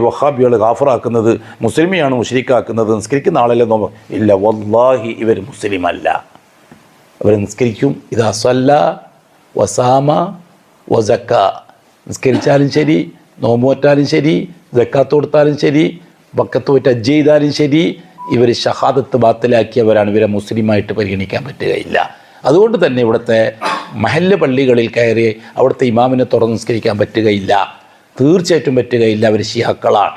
വഹാബികൾ ഗാഫറാക്കുന്നത് മുസ്ലിമിയാണ് മുഷരിക്കാക്കുന്നത് നിസ്കരിക്കുന്ന ആളല്ലേ നോമ്പ് ഇല്ല വല്ലാഹി ഇവർ മുസ്ലിം അല്ല അവർ നിസ്കരിക്കും ഇത് അസല്ല വസാമ വസക്ക. നിസ്കരിച്ചാലും ശരി നോമ്പോറ്റാലും ശരി ജക്കാത്ത് കൊടുത്താലും ശരി വക്കത്ത് പോയിട്ട് അജ്ജ് ചെയ്താലും ശരി ഇവർ ഷഹാദത്ത് ബാത്തിലാക്കിയവരാണ് ഇവരെ മുസ്ലിമായിട്ട് പരിഗണിക്കാൻ പറ്റുകയില്ല. അതുകൊണ്ട് തന്നെ ഇവിടുത്തെ മഹല്ല് പള്ളികളിൽ കയറി അവിടുത്തെ ഇമാമിനെ തുറന്ന് നിസ്കരിക്കാൻ പറ്റുകയില്ല. തീർച്ചയായിട്ടും പറ്റുകയില്ല അവർ ശിഹക്കളാണ്.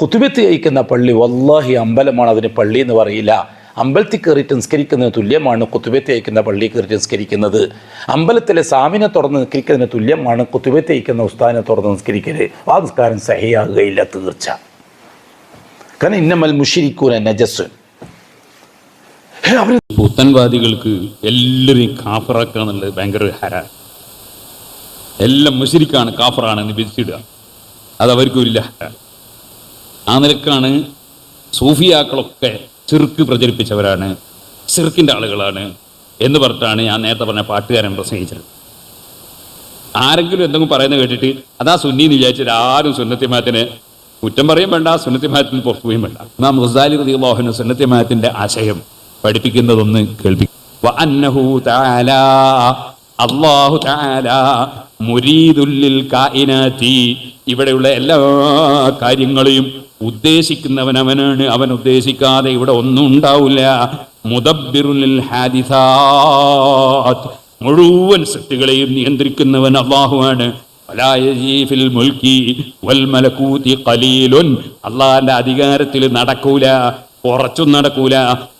കുത്തുബത്ത് കഴിക്കുന്ന പള്ളി വല്ലാഹി അമ്പലമാണ് അതിന് പള്ളി എന്ന് പറയില്ല. അമ്പലത്തിൽ കയറിയിട്ട് നിസ്കരിക്കുന്നതിന് തുല്യമാണ് കുത്തുബത്ത് കഴിക്കുന്ന പള്ളി കയറിയിട്ട് നിസ്കരിക്കുന്നത് അമ്പലത്തിലെ സാമിനെ തുറന്ന് നിസ്കരിക്കുന്നതിന് തുല്യമാണ് കുത്തുബത്ത് കഴിക്കുന്ന ഉസ്താദിനെ തുറന്ന് നിസ്കരിക്കൽ. ആ നിസ്കാരം സഹിയാകുകയില്ല തീർച്ച. കാരണം ഇന്നമൽ മുഷിരിക്കൂന നജസ് പുത്തൻവാദികൾക്ക് എല്ലാവരെയും കാഫറാക്കുക എന്നുള്ളത് ഭയങ്കര ഒരു ഹര. എല്ലാം മുഷരിക്കാണ് കാഫറാണ് എന്ന് വിധിച്ചിടുക. അത് അവർക്കുമില്ല ആ നിലക്കാണ് സൂഫിയാക്കളൊക്കെ ചെറുക്ക് പ്രചരിപ്പിച്ചവരാണ് ചെറുക്കിന്റെ ആളുകളാണ് എന്ന് പറഞ്ഞിട്ടാണ് ഞാൻ നേരത്തെ പറഞ്ഞ പാട്ടുകാരൻ പ്രസംഗിച്ചത്. ആരെങ്കിലും എന്തെങ്കിലും പറയുന്നത് കേട്ടിട്ട് അതാ സുന്നി എന്ന് വിചാരിച്ചിട്ട് ആരും സുന്നത്യമാത്തിന് കുറ്റം പറയും വേണ്ട സുന്നത്യമാത്തിന് പുറത്തു പോയും വേണ്ട. നാം റുസാലി മോഹന സുന്നത്തിമാത്തിന്റെ ആശയം പഠിപ്പിക്കുന്നതൊന്ന് കേൾപ്പിക്കും. തആല മുരീദുല്ലിൽ കായിനാത്തി ഇവിടെയുള്ള എല്ലാ കാര്യങ്ങളെയും ഉദ്ദേശിക്കുന്നവൻ അവനാണ് അവൻ ഉദ്ദേശിക്കാതെ ഇവിടെ ഒന്നും ഉണ്ടാവില്ല. മുദബിറുലിൽ ഹാദിസാത്ത്. മുഴുവൻ സൃഷ്ടികളെയും നിയന്ത്രിക്കുന്നവൻ അള്ളാഹുവാണ് അള്ളാഹിന്റെ അധികാരത്തിൽ നടക്കൂല കുറച്ചും നടക്കൂല.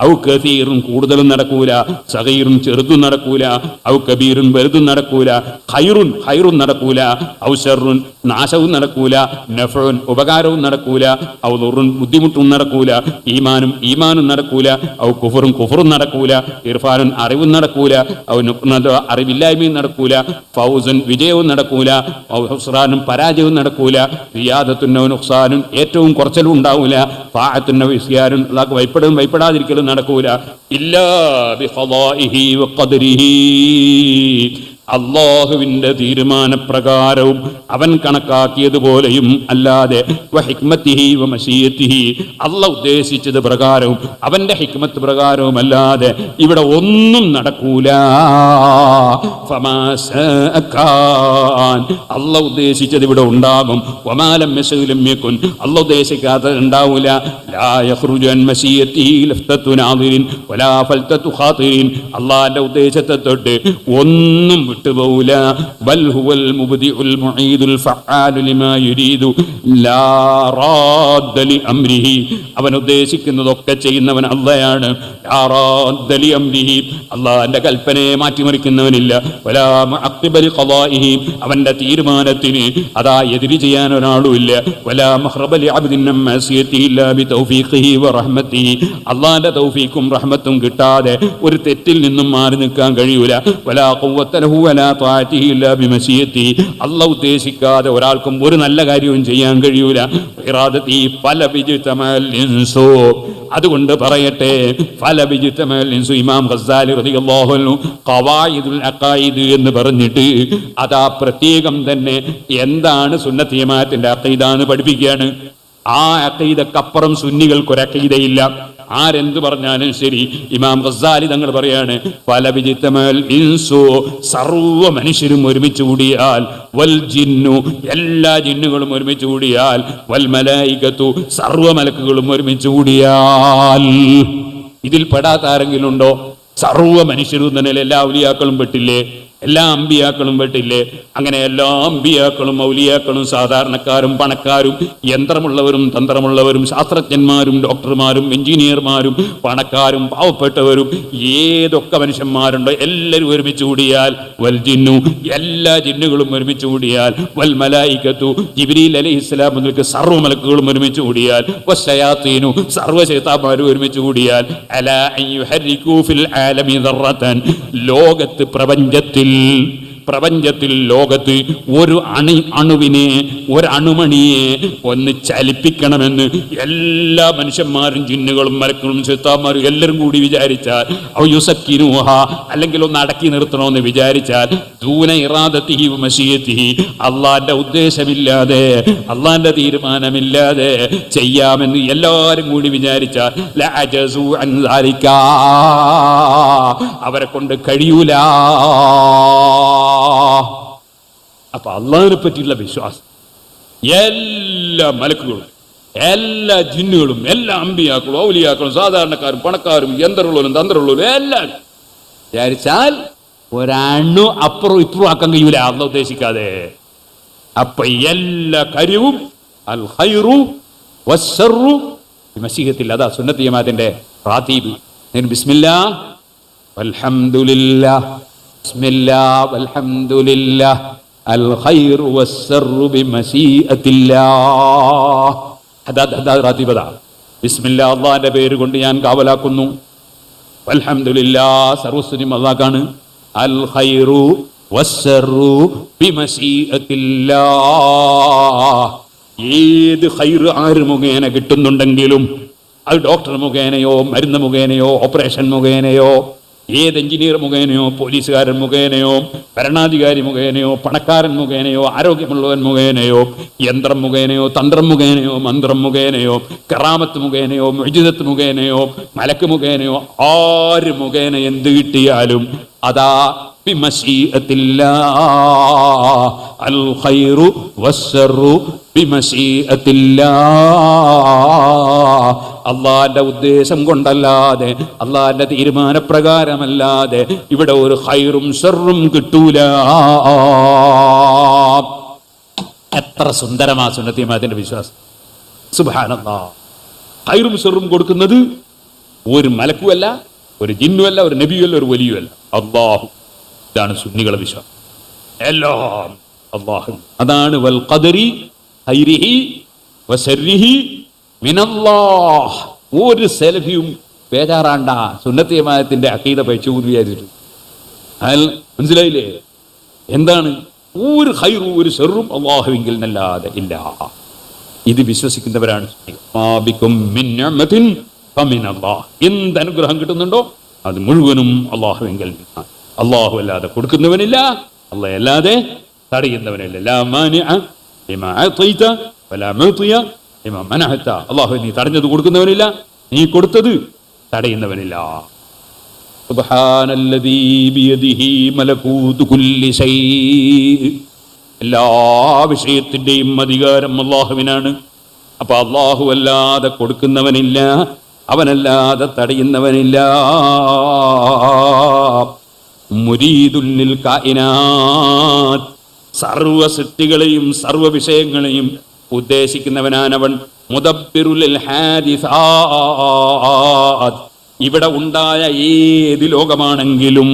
ഔ കസീറും കൂടുതലും നടക്കൂല സഹീറും ചെറുതും നടക്കൂല ഔ കബീറും വലുതും നടക്കൂല ഹൈറുൻ ഹൈറും നടക്കൂല ഔ ഷെറുൻ നാശവും നടക്കൂല നഫുൻ ഉപകാരവും നടക്കൂല ഔ ദുറുൻ ബുദ്ധിമുട്ടും നടക്കൂല ഈമാനും ഈമാനും നടക്കൂല ഔ കുഫറും കുഫറും നടക്കൂല ഇർഫാനുൻ അറിവും നടക്കൂല ഔ നുക്നതോ അറിവില്ലായ്മയും നടക്കൂല ഫൗസുൻ വിജയവും നടക്കൂല ഔ ഹുസ്രാനും പരാജയവും നടക്കൂല റിയാദത്തുന്നോ ഹുസാനും ഏറ്റവും കുറച്ചലും ഉണ്ടാവൂല ഫാഅത്തുന്നോ വിസ്യാനും അള്ളാഹ് ഭയപ്പെടും ഭയപ്പെടാതിരിക്കലും നടക്കൂല. അള്ളാഹുവിന്റെ തീരുമാനപ്രകാരവും അവൻ കണക്കാക്കിയതുപോലെയും അല്ലാതെ അള്ള ഉദ്ദേശിച്ചത് പ്രകാരവും അവന്റെ ഹിക്മത്ത് പ്രകാരവും അല്ലാതെ ഇവിടെ ഒന്നും നടക്കൂല. അല്ല ഉദ്ദേശിച്ചത് ഇവിടെ ഉണ്ടാകും. ഒമാലം യകുൻ. അല്ല ഉദ്ദേശിക്കാത്തത് ഉണ്ടാവൂല. ലാ യഖ്റുജു അൻ മശീയത്തിഹി ലഫ്തത്തു നാദിരിൻ വലാ ഫൽതത്തു ഖാതിരിൻ. അല്ലാഹുവിന്റെ ഉദ്ദേശത്തെ തൊട്ട് ഒന്നും വിട്ടുപോകൂല ബൽ ഹുവൽ മുബ്ദിഉൽ മുഈദുൽ ഫഅാലു ലിമാ യുരീദു. ലാ റാദ്ദ അംരിഹി. അവൻ ഉദ്ദേശിക്കുന്നതൊക്കെ ചെയ്യുന്നവൻ അള്ളയാണ്. അള്ളാന്റെ കൽപ്പനയെ മാറ്റിമറിക്കുന്നവനില്ല. വലാ മുഅഖ്ഖിബ ലി അവന്റെ തീരുമാനത്തിന് അതാ എതിര് ചെയ്യാൻ ഒരാളുമില്ല വ തൗഫീഖും റഹ്മത്തും കിട്ടാതെ ഒരു തെറ്റിൽ നിന്നും മാറി നിൽക്കാൻ കഴിയൂല. അള്ളാഹ് ഉദ്ദേശിക്കാതെ ഒരാൾക്കും ഒരു നല്ല കാര്യവും ചെയ്യാൻ കഴിയൂല. ബിജ്തമൽ ഇൻസു അതുകൊണ്ട് പറയട്ടെ. ഇമാം അഖായിദ് എന്ന് പറഞ്ഞിട്ട് അതാ പ്രത്യേകം തന്നെ എന്താണ് സുന്നത്തിയമാത്തിന്റെ എന്ന് പഠിപ്പിക്കുകയാണ്. ആ അക്കൈതക്കപ്പുറം സുന്നികൾക്കൊരക്കൈതയില്ല ആരെന്ത് പറഞ്ഞാലും ശരി. ഇമാം ഖസാലി തങ്ങൾ പറയാണ് പല വിജിത്തമൽ ഇൻസു സർവ മനുഷ്യരും ഒരുമിച്ച് കൂടിയാൽ വൽ ജിന്നു എല്ലാ ജിന്നുകളും ഒരുമിച്ച് കൂടിയാൽ വൽ മലായികത്തു സർവ മലക്കുകളും ഒരുമിച്ച് കൂടിയാൽ. ഇതിൽ പെടാത്ത ആരെങ്കിലും ഉണ്ടോ? സർവ മനുഷ്യരും തന്നെ എല്ലാ ഉലിയാക്കളും പെട്ടില്ലേ? എല്ലാ അമ്പിയാക്കളും വെട്ടില്ലേ? അങ്ങനെ എല്ലാ അമ്പിയാക്കളും മൗലിയാക്കളും സാധാരണക്കാരും പണക്കാരും യന്ത്രമുള്ളവരും തന്ത്രമുള്ളവരും ശാസ്ത്രജ്ഞന്മാരും ഡോക്ടർമാരും എഞ്ചിനീയർമാരും പണക്കാരും പാവപ്പെട്ടവരും ഏതൊക്കെ മനുഷ്യന്മാരുണ്ടോ എല്ലാവരും ഒരുമിച്ച് കൂടിയാൽ വൽ ജിന്നു എല്ലാ ജിന്നുകളും ഒരുമിച്ച് കൂടിയാൽ വൽ മലായിക്കത്തു ജിബ്രീൽ അലൈഹി ഇസ്ലാം മുതൽക്ക് സർവ മലക്കുകളും ഒരുമിച്ച് കൂടിയാൽ വശയാത്തീനു സർവ ശൈത്താന്മാരും ഒരുമിച്ച് കൂടിയാൽ അലാ ഫിൽ ആലമി ലോകത്ത് പ്രപഞ്ചത്തിൽ ذِلٍّ പ്രപഞ്ചത്തിൽ ലോകത്ത് ഒരു അണി അണുവിനെ ഒരണുമണിയെ ഒന്ന് ചലിപ്പിക്കണമെന്ന് എല്ലാ മനുഷ്യന്മാരും ജിന്നുകളും മരക്കളും ചെത്താന്മാരും എല്ലാവരും കൂടി വിചാരിച്ചാൽ ഔയുസക്കിനൂഹ അല്ലെങ്കിൽ ഒന്ന് അടക്കി നിർത്തണമെന്ന് വിചാരിച്ചാൽ ദൂന ഇറാദത്തിഹി മഷീയത്തിഹി അള്ളാന്റെ ഉദ്ദേശമില്ലാതെ അള്ളാന്റെ തീരുമാനമില്ലാതെ ചെയ്യാമെന്ന് എല്ലാവരും കൂടി വിചാരിച്ചാൽ. അവരെ കൊണ്ട് കഴിയൂല അപ്പൊ അള്ളാഹിനെ പറ്റിയുള്ള വിശ്വാസം. എല്ലാ മലക്കുകളും എല്ലാ ജിന്നുകളും എല്ലാ അമ്പിയാക്കളും ഔലിയാക്കളും സാധാരണക്കാരും പണക്കാരും യന്ത്രമുള്ളവരും തന്ത്രമുള്ളവരും എല്ലാവരും വിചാരിച്ചാൽ ഒരണു അപ്പുറം ഇപ്പുറം ആക്കാൻ കഴിയൂല അള്ള ഉദ്ദേശിക്കാതെ. അപ്പൊ എല്ലാ കാര്യവും അൽ ഹൈറു വസ്സറു മസീഹത്തിൽ അതാ സുന്നത്ത് ജമാഅത്തിന്റെ ബിസ്മില്ലാ വൽഹംദുലില്ലാ. ബിമസീഅത്തില്ലാ അതാ പേര് കൊണ്ട് ഞാൻ കാവലാക്കുന്നു. അൽഹംദുലില്ലാ സർവസ്വനും അള്ളാഹ്ക്കാണ് അൽ ഖൈറു വസ്സറു ബിമശീഅത്തില്ലാ ഏത് ഖൈറ് ആര് മുഖേന കിട്ടുന്നുണ്ടെങ്കിലും അത് ഡോക്ടർ മുഖേനയോ മരുന്ന് മുഖേനയോ ഓപ്പറേഷൻ മുഖേനയോ ഏത് എഞ്ചിനീയർ മുഖേനയോ പോലീസുകാരൻ മുഖേനയോ ഭരണാധികാരി മുഖേനയോ പണക്കാരൻ മുഖേനയോ ആരോഗ്യമുള്ളവൻ മുഖേനയോ യന്ത്രം മുഖേനയോ തന്ത്രം മുഖേനയോ മന്ത്രം മുഖേനയോ കറാമത്ത് മുഖേനയോ മുജിതത്ത് മുഖേനയോ മലക്ക് മുഖേനയോ ആര് മുഖേന എന്ത് കിട്ടിയാലും അതാ അൽ അള്ളാന്റെ ഉദ്ദേശം കൊണ്ടല്ലാതെ അള്ളാന്റെ തീരുമാനപ്രകാരമല്ലാതെ ഇവിടെ ഒരു ഹൈറും ഷെറും കിട്ടൂല. എത്ര സുന്ദരമാ സുന്നത്തിയമാത്തിന്റെ വിശ്വാസം. ഹൈറും ഷെറും കൊടുക്കുന്നത് ഒരു മലക്കുമല്ല ഒരു ജിന്നുമല്ല ഒരു നബിയുമല്ല ഒരു വലിയുമല്ല അള്ളാഹു ഇതാണ് സുന്നികളെ വിശ്വാസം. എല്ലാം അള്ളാഹു അതാണ് വൽ ഖദരി ഹൈരിഹി വശരിഹി മിനല്ലാഹ്. ഒരു സെൽഫിയും പേജാറാണ്ട. സുന്നത്തിയമായത്തിന്റെ അക്കീത പഴിച്ചു എന്ന് വിചാരിച്ചിട്ട്. അയാൾ മനസ്സിലായില്ലേ? എന്താണ്? ഒരു ഹൈറും ഒരു ചെറും അള്ളാഹുവിങ്കിൽ നല്ലാതെ ഇല്ല. ഇത് വിശ്വസിക്കുന്നവരാണ്. എന്ത് അനുഗ്രഹം കിട്ടുന്നുണ്ടോ? അത് മുഴുവനും അള്ളാഹുവെങ്കിൽ അള്ളാഹു അല്ലാതെ കൊടുക്കുന്നവനില്ല. അള്ളാഹ് അല്ലാതെ തടയുന്നവനില്ല. മനഅത അള്ളാഹു നീ തടഞ്ഞത് കൊടുക്കുന്നവനില്ല നീ കൊടുത്തത് തടയുന്നവനില്ല. എല്ലാ വിഷയത്തിന്റെയും അധികാരം അള്ളാഹുവിനാണ്. അപ്പൊ അള്ളാഹു അല്ലാതെ കൊടുക്കുന്നവനില്ല അവനല്ലാതെ തടയുന്നവനില്ല. മുരീതുല്ലിൽ കായിനാ സർവ സൃഷ്ടികളെയും സർവ വിഷയങ്ങളെയും ഉദ്ദേശിക്കുന്നവനാനവൻ ഹാദിസാത്ത് ഇവിടെ ഉണ്ടായ ഏത് ലോകമാണെങ്കിലും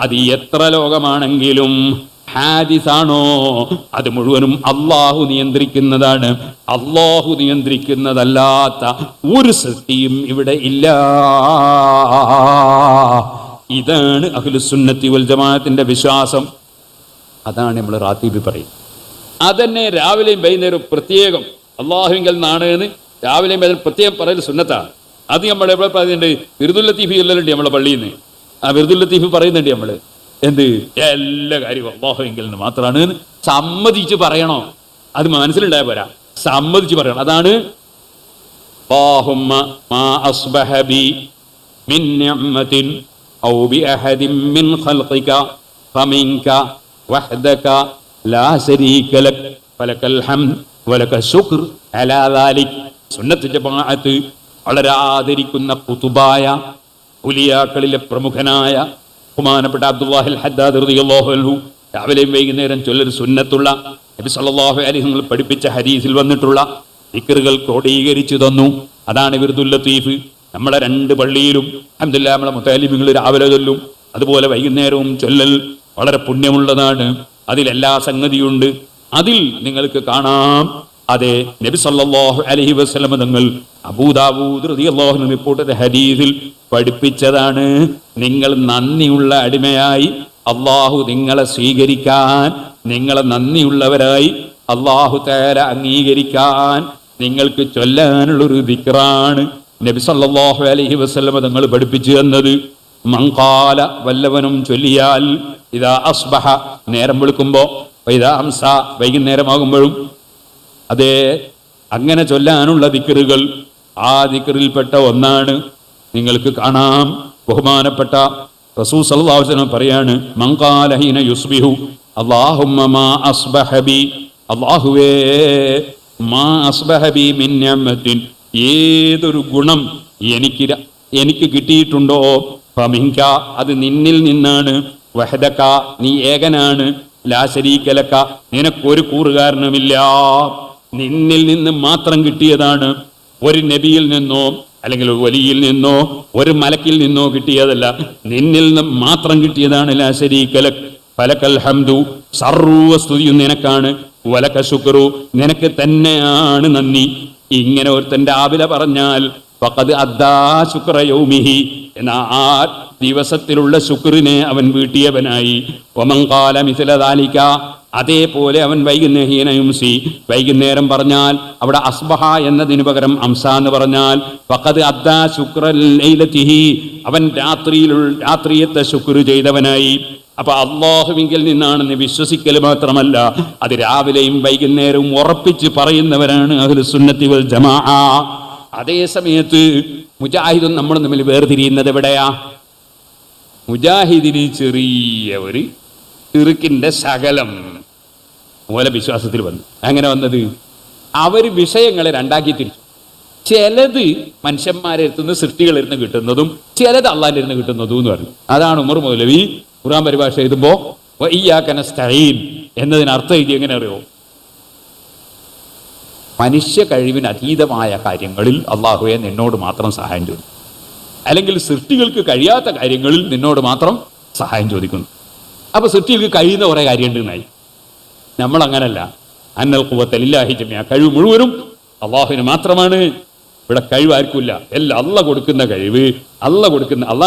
അത് എത്ര ലോകമാണെങ്കിലും ഹാദിസാണോ? അത് മുഴുവനും അള്ളാഹു നിയന്ത്രിക്കുന്നതാണ്. അള്ളാഹു നിയന്ത്രിക്കുന്നതല്ലാത്ത ഒരു സൃഷ്ടിയും ഇവിടെ ഇല്ല. ഇതാണ് അഖിലുസുന്നത്തി വൽ ജമാഅത്തിന്റെ വിശ്വാസം. അതാണ് നമ്മൾ റാത്തീബി പറയും അതന്നെ രാവിലെയും വൈകുന്നേരവും പ്രത്യേകം അള്ളാഹുവിങ്കൽ നിന്നാണ് എന്ന് രാവിലെയും വൈകുന്നേരം പ്രത്യേകം പറയൽ സുന്നത്താണ്. അത് നമ്മൾ എവിടെ പറയുന്നുണ്ട്? ബിരുദുല്ലത്തീഫി ചൊല്ലലുണ്ട് നമ്മളെ പള്ളിയിൽ നിന്ന് ആ ബിരുദുല്ലത്തീഫി പറയുന്നുണ്ട് നമ്മൾ എന്ത്? എല്ലാ കാര്യവും അള്ളാഹുവിങ്കിൽ നിന്ന് മാത്രമാണ് സമ്മതിച്ച് പറയണോ? അത് മനസ്സിലുണ്ടായ പോരാ. സമ്മതിച്ച് പറയണം. അതാണ് ഔ ബി അഹദിൻ മിൻ ഖൽഖിക ഫമിൻക വഹ്ദക വളരെ ആദരിക്കുന്ന പുതുബായ പുലിയാക്കളിലെ പ്രമുഖനായ ബഹുമാനപ്പെട്ട അബ്ദുല്ലാഹിൽ ഹദ്ദാദ് റളിയല്ലാഹു രാവിലെയും വൈകുന്നേരം ചൊല്ലൊരു സുന്നത്തുള്ള നബി സല്ലല്ലാഹു അലൈഹി നിങ്ങൾ പഠിപ്പിച്ച ഹദീസിൽ വന്നിട്ടുള്ള ദിക്റുകൾ ക്രോഡീകരിച്ചു തന്നു. അതാണ് വിരുദുൽ ലത്തീഫ്. നമ്മളെ രണ്ട് പള്ളിയിലും അഹമ്മദില്ല നമ്മളെ മുത്താലിമിങ്ങൾ രാവിലെ ചൊല്ലും. അതുപോലെ വൈകുന്നേരവും ചൊല്ലൽ വളരെ പുണ്യമുള്ളതാണ്. അതിലെല്ലാ സംഗതിയുണ്ട്. അതിൽ നിങ്ങൾക്ക് കാണാം. അതെ നബി സല്ലല്ലാഹു അലൈഹി വസല്ലം തങ്ങൾ അബൂദാവൂദ് റളിയല്ലാഹു റിപ്പോർട്ട് ഹദീസിൽ പഠിപ്പിച്ചതാണ്. നിങ്ങൾ നന്ദിയുള്ള അടിമയായി അള്ളാഹു നിങ്ങളെ സ്വീകരിക്കാൻ നിങ്ങളെ നന്ദിയുള്ളവരായി അള്ളാഹു തേര അംഗീകരിക്കാൻ നിങ്ങൾക്ക് ചൊല്ലാനുള്ളൊരു ദിക്റാണ് നബി സല്ലല്ലാഹു അലൈഹി വസല്ലമ തങ്ങൾ പഠിപ്പിച്ചു തന്നത്. മങ്കാല വല്ലവനും ചൊല്ലിയാൽ ഇതാ അസ്ബഹ നേരം വെളുക്കുമ്പോൾ ഇതാ അംസ വൈകുന്നേരമാകുമ്പോഴും അതെ അങ്ങനെ ചൊല്ലാനുള്ള ദിക്കറുകൾ ആ ദിക്കറിൽപ്പെട്ട ഒന്നാണ്. നിങ്ങൾക്ക് കാണാം ബഹുമാനപ്പെട്ട റസൂ വസല്ലം പറയാണ് മങ്കാലഹീന യുസ്ബിഹു അല്ലാഹുമ്മ മാ അസ്ബഹ ബി. അല്ലാഹുവേ മാ അസ്ബഹ ബി മിൻ ഏതൊരു ഗുണം എനിക്ക് ര- എനിക്ക് കിട്ടിയിട്ടുണ്ടോ? ഫമിങ്ക അത് നിന്നിൽ നിന്നാണ്. വഹദക്ക നീ ഏകനാണ്. ലാശരീക്കലക്ക നിനക്കൊരു കൂറുകാരനുമില്ല. നിന്നിൽ നിന്ന് മാത്രം കിട്ടിയതാണ്. ഒരു നബിയിൽ നിന്നോ അല്ലെങ്കിൽ ഒരു വലിയിൽ നിന്നോ ഒരു മലക്കിൽ നിന്നോ കിട്ടിയതല്ല. നിന്നിൽ നിന്ന് മാത്രം കിട്ടിയതാണ് ലാ ശരീക്കലക്. ഫലക്കൽ ഹംദു സർവ സ്തുതിയും നിനക്കാണ്. വലക്ക ശുക്രു നിനക്ക് തന്നെയാണ് നന്ദി. ഇങ്ങനെ ഒരുത്തൻ രാവിലെ പറഞ്ഞാൽ ഫഖദ് അദ്ദാ ശുക്ര യൗമിഹി എന്ന ആ ദിവസത്തിലുള്ള ശുക്രിനെ അവൻ വീട്ടിയവനായി. ഒമങ്കാല മിഥിലതാലിക്ക അതേപോലെ അവൻ വൈകുന്നേഹീനയുംസി വൈകുന്നേരം പറഞ്ഞാൽ അവിടെ അസ്ബഹ എന്നതിനു പകരം അംസ എന്ന് പറഞ്ഞാൽ ഫഖദ് അദ്ദാ ശുക്രലൈലത്തിഹി അവൻ രാത്രിയിലുള്ള രാത്രിയത്തെ ശുക്ര ചെയ്തവനായി. അപ്പൊ അള്ളാഹുവിങ്കിൽ നിന്നാണെന്ന് വിശ്വസിക്കൽ മാത്രമല്ല അത് രാവിലെയും വൈകുന്നേരവും ഉറപ്പിച്ച് പറയുന്നവരാണ് അഹ്ലു സുന്നത്തി വൽ ജമാ അതേ സമയത്ത് മുജാഹിദും നമ്മളും തമ്മിൽ വേർതിരിയുന്നത് എവിടെയാ? മുജാഹിദിന് ചെറിയ ഒരു ഇറുക്കിന്റെ ശകലം മൂല വിശ്വാസത്തിൽ വന്നു. അങ്ങനെ വന്നത്? അവർ വിഷയങ്ങളെ രണ്ടാക്കി തിരിച്ചു. ചിലത് മനുഷ്യന്മാരെ അടുത്തുനിന്ന് സൃഷ്ടികളിൽ നിന്ന് കിട്ടുന്നതും ചിലത് അള്ളാന്റെ ഇരുന്ന് കിട്ടുന്നതും എന്ന് പറഞ്ഞു. അതാണ് ഉമർ മൗലവി ഖുറാൻ പരിഭാഷ എഴുതുമ്പോൾ വയ്യാക്കനസ്തഈൻ എന്നതിന് അർത്ഥം എഴുതി എങ്ങനെ അറിയോ മനുഷ്യ കഴിവിന് അതീതമായ കാര്യങ്ങളിൽ അള്ളാഹുവെ നിന്നോട് മാത്രം സഹായം ചോദിക്കും. അല്ലെങ്കിൽ സൃഷ്ടികൾക്ക് കഴിയാത്ത കാര്യങ്ങളിൽ നിന്നോട് മാത്രം സഹായം ചോദിക്കുന്നു. അപ്പോൾ സൃഷ്ടികൾക്ക് കഴിയുന്ന കുറേ കാര്യമുണ്ട് എന്നായി. നമ്മൾ അങ്ങനല്ല അന്നൽ കുവത്തലില്ലാഹി ജമ്യ കഴിവ് മുഴുവനും അള്ളാഹുവിന് മാത്രമാണ്. ഇവിടെ കഴിവ് ആർക്കുമില്ല. എല്ലാം അല്ല കൊടുക്കുന്ന കഴിവ് അല്ല കൊടുക്കുന്ന അള്ളാഹ്